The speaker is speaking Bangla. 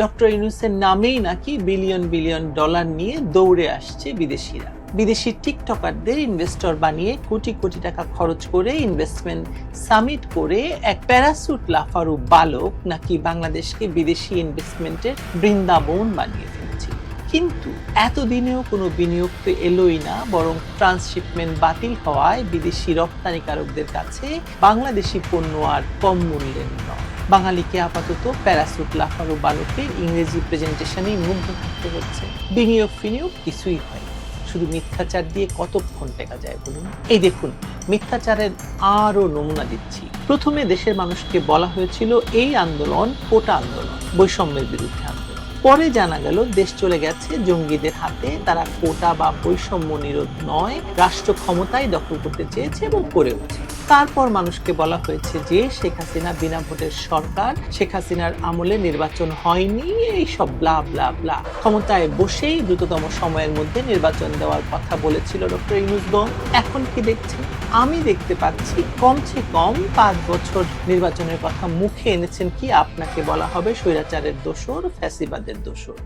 ডক্টর ইউনুসের নামেই নাকি বিলিয়ন বিলিয়ন ডলার নিয়ে দৌড়ে আসছে বিদেশিরা। বিদেশি টিকটকারদের ইনভেস্টর বানিয়ে কোটি কোটি টাকা খরচ করে ইনভেস্টমেন্ট সামিট করে এক প্যারাসুট লাফারু বালক নাকি বাংলাদেশকে বিদেশি ইনভেস্টমেন্টের বৃন্দাবন বানিয়ে ফেলছে। কিন্তু এতদিনেও কোনো বিনিয়োগ তো এলোই না, বরং ট্রান্সশিপমেন্ট বাতিল হওয়ায় বিদেশি রপ্তানিকারকদের কাছে বাংলাদেশি পণ্য আর কম মূল্যের নয়। বাঙালিকে আপাতত প্যারাসুট, লাফারু বালকের ইংরেজি প্রেজেন্টেশনেই মুগ্ধ থাকতে হচ্ছে। বিনিয়োগ ফিনিয়োগ কিছুই হয় শুধু মিথ্যাচার দিয়ে কতক্ষণ টেকা যায় বলুন? এই দেখুন, মিথ্যাচারের আরও নমুনা দিচ্ছি। প্রথমে দেশের মানুষকে বলা হয়েছিল, এই আন্দোলন কোটা আন্দোলন, বৈষম্যের বিরুদ্ধে আন্দোলন। পরে জানা গেল, দেশ চলে গেছে, জঙ্গিদের হাতে তারা কোটা বা বৈষম্য নিরোধ নয়, রাষ্ট্র ক্ষমতায় দখল করতে চেয়েছে এবং করে করেওছে তারপর মানুষকে বলা হয়েছে যে শেখ হাসিনা বিনা ভোটের সরকার, শেখ হাসিনার আমলে নির্বাচন হয়নি, এই সব ব্লা ব্লা ব্লা ক্ষমতায় বসেই দ্রুততম সময়ের মধ্যে নির্বাচন দেওয়ার কথা বলেছিল ডক্টর ইউনুসগম এখন কি দেখছেন? আমি দেখতে পাচ্ছি কমসে কম পাঁচ বছর নির্বাচনের কথা মুখে এনেছেন কি আপনাকে বলা হবে? স্বৈরাচারের দোষর, ফ্যাসিবাদের দোষর।